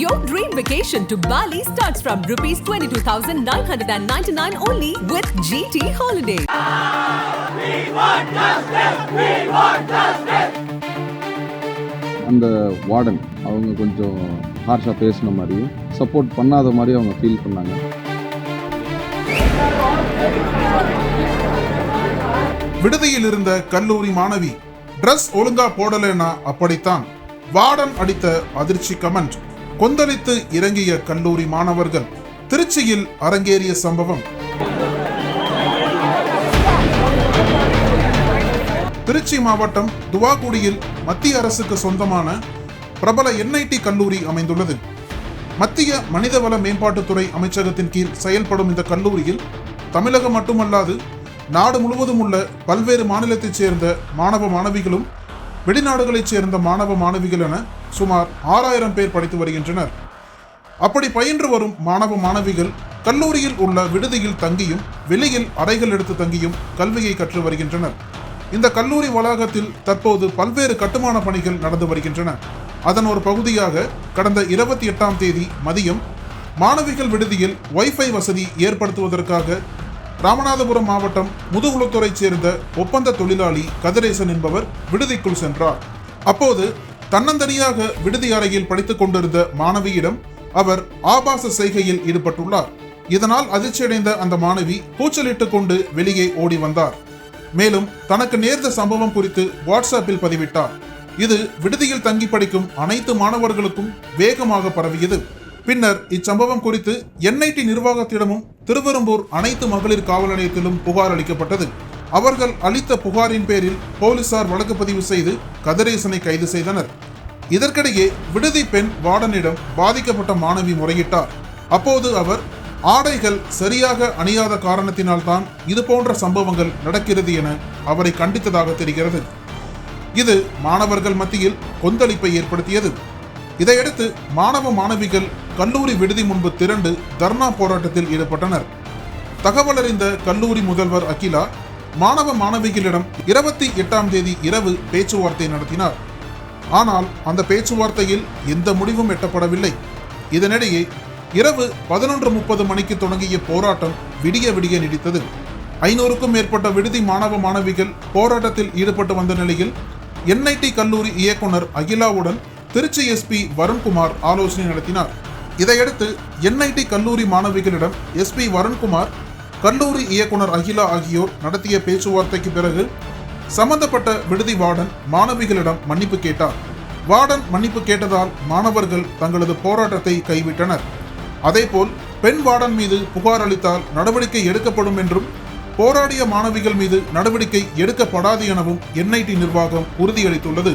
Your dream vacation to Bali starts from rupees 22,999 only with GT Holiday. அந்த warden அவங்க கொஞ்சம் ஹார்ஷாக பேசின மாதிரியும் சப்போர்ட் பண்ணாத மாதிரி அவங்க ஃபீல் பண்ணாங்க. விடுதியில் இருந்த கல்லூரி மாணவி ட்ரெஸ் ஒழுங்கா போடலைன்னா அப்படித்தான். வார்டன் அடித்த அதிர்ச்சி கமெண்ட் கொந்தளித்து இறங்கிய கல்லூரி மாணவர்கள் திருச்சியில் அரங்கேறிய சம்பவம். திருச்சி மாவட்டம் துவாக்குடியில் மத்திய அரசுக்கு சொந்தமான பிரபல என்ஐடி கல்லூரி அமைந்துள்ளது. மத்திய மனிதவள மேம்பாட்டுத்துறை அமைச்சகத்தின் கீழ் செயல்படும் இந்த கல்லூரியில் தமிழகம் மட்டுமல்லாது நாடு முழுவதும் உள்ள பல்வேறு மாநிலத்தைச் சேர்ந்த மாணவ மாணவிகளும் வெளிநாடுகளைச் சேர்ந்த மாணவ மாணவிகள் என சுமார் ஆறாயிரம் பேர் படித்து வருகின்றனர். அப்படி பயின்று வரும் மாணவ மாணவிகள் கல்லூரியில் உள்ள விடுதியில் தங்கியும் வெளியில் அறைகள் எடுத்து தங்கியும் கல்வியை கற்று வருகின்றனர். இந்த கல்லூரி வளாகத்தில் தற்போது பல்வேறு கட்டுமான பணிகள் நடந்து வருகின்றன. அதன் ஒரு பகுதியாக கடந்த இருபத்தி எட்டாம் தேதி மதியம் மாணவிகள் விடுதியில் வைஃபை வசதி ஏற்படுத்துவதற்காக ராமநாதபுரம் மாவட்டம் முதுகுளத்துறை சேர்ந்த ஒப்பந்த தொழிலாளி கதிரேசன் என்பவர் விடுதிக்குள் சென்றார். அப்போது தன்னந்தனியாக விடுதி அறையில் படித்துக் கொண்டிருந்த மாணவியிடம் அவர் ஆபாச செய்கையில் ஈடுபட்டுள்ளார். இதனால் அதிர்ச்சியடைந்த அந்த மாணவி கூச்சலிட்டுக் கொண்டு வெளியே ஓடி வந்தார். மேலும் தனக்கு நேர்ந்த சம்பவம் குறித்து வாட்ஸ்அப்பில் பதிவிட்டார். இது விடுதியில் தங்கி படிக்கும் அனைத்து மாணவர்களுக்கும் வேகமாக பரவியது. பின்னர் இச்சம்பவம் குறித்து என்ஐடி நிர்வாகத்திடமும் திருவெரும்பூர் அனைத்து மகளிர் காவல் நிலையத்திலும் புகார் அளிக்கப்பட்டது. அவர்கள் அளித்த புகாரின் பேரில் போலீசார் வழக்கு பதிவு செய்து கதிரேசனை கைது செய்தனர். இதற்கிடையே விடுதி பெண் வார்டனிடம் பாதிக்கப்பட்ட மாணவி முறையிட்டார். அப்போது அவர் ஆடைகள் சரியாக அணியாத காரணத்தினால்தான் இது போன்ற சம்பவங்கள் நடக்கிறது என அவரை கண்டித்ததாக தெரிகிறது. இது மாணவர்கள் மத்தியில் கொந்தளிப்பை ஏற்படுத்தியது. இதையடுத்து மாணவ மாணவிகள் கல்லூரி விடுதி முன்பு திரண்டு தர்ணா போராட்டத்தில் ஈடுபட்டனர். தகவல் அறிந்த கல்லூரி முதல்வர் அகிலா மாணவ மாணவிகளிடம் இருபத்தி எட்டாம் தேதி இரவு பேச்சுவார்த்தை நடத்தினார். ஆனால் அந்த பேச்சுவார்த்தையில் எந்த முடிவும் எட்டப்படவில்லை. இதனிடையே இரவு பதினொன்று முப்பது மணிக்கு தொடங்கிய போராட்டம் விடிய விடிய நீடித்தது. ஐநூறுக்கும் மேற்பட்ட விடுதி மாணவ மாணவிகள் போராட்டத்தில் ஈடுபட்டு வந்த நிலையில் என்ஐடி கல்லூரி இயக்குனர் அகிலாவுடன் திருச்சி எஸ்பி வருண்குமார் ஆலோசனை நடத்தினார். இதையடுத்து என்ஐடி கல்லூரி மாணவிகளிடம் எஸ்பி வருண்குமார் கல்லூரி இயக்குனர் அகிலா ஆகியோர் நடத்திய பேச்சுவார்த்தைக்கு பிறகு சம்பந்தப்பட்ட விடுதி வார்டன் மாணவிகளிடம் மன்னிப்பு கேட்டார். வார்டன் மன்னிப்பு கேட்டதால் மாணவர்கள் தங்களது போராட்டத்தை கைவிட்டனர். அதேபோல் பெண் வார்டன் மீது புகார் அளித்தால் நடவடிக்கை எடுக்கப்படும் என்றும் போராடிய மாணவிகள் மீது நடவடிக்கை எடுக்கப்படாது எனவும் என்ஐடி நிர்வாகம் உறுதியளித்துள்ளது.